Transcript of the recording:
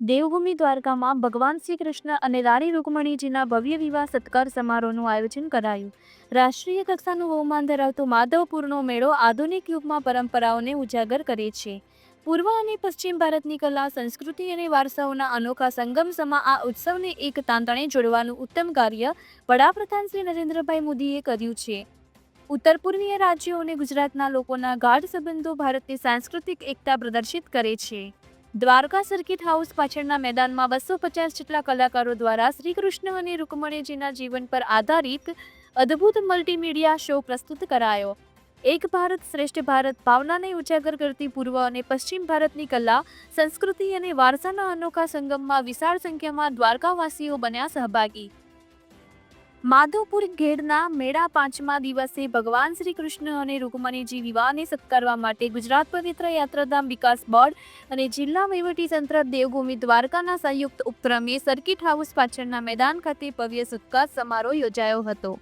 દેવભૂમિ દ્વારકામાં ભગવાન શ્રી કૃષ્ણ અને રાણી રૂકમણીજીના ભવ્ય વિવાહ સત્કાર સમારોહનું આયોજન કરાયું. રાષ્ટ્રીય કક્ષાનું બહુમાન ધરાવતો માધવપુરનો મેળો આધુનિક યુગમાં પરંપરાઓને ઉજાગર કરે છે. પૂર્વ અને પશ્ચિમ ભારતની કલા, સંસ્કૃતિ અને વારસાઓના અનોખા સંગમ સમા આ ઉત્સવને એક તાંતણે જોડવાનું ઉત્તમ કાર્ય વડાપ્રધાન શ્રી નરેન્દ્રભાઈ મોદીએ કર્યું છે. ઉત્તર પૂર્વીય રાજ્યો અને ગુજરાતના લોકોના ગાઢ સંબંધો ભારતની સાંસ્કૃતિક એકતા પ્રદર્શિત કરે છે. દ્વારકા સર્કિટ હાઉસ પાછળના મેદાનમાં બસો પચાસ જેટલા કલાકારો દ્વારા શ્રી કૃષ્ણ અને રૂકમણીજીના જીવન પર આધારિત અદ્ભુત મલ્ટીમીડિયા શો પ્રસ્તુત કરાયો. એક ભારત શ્રેષ્ઠ ભારત ભાવનાને ઉજાગર કરતી પૂર્વ અને પશ્ચિમ ભારતની કલા, સંસ્કૃતિ અને વારસાના અનોખા સંગમમાં વિશાળ સંખ્યામાં દ્વારકાવાસીઓ બન્યા સહભાગી. માધવપુર ઘેડના મેળા પાંચમા દિવસે ભગવાન શ્રી કૃષ્ણ અને રૂકમણીજી વિવાહને સત્કારવા માટે ગુજરાત પવિત્ર યાત્રાધામ વિકાસ બોર્ડ અને જિલ્લા વહીવટીતંત્ર દેવભૂમિ દ્વારકાના સંયુક્ત ઉપક્રમે સર્કિટ હાઉસ પાછળના મેદાન ખાતે ભવ્ય સત્કાર સમારોહ યોજાયો હતો.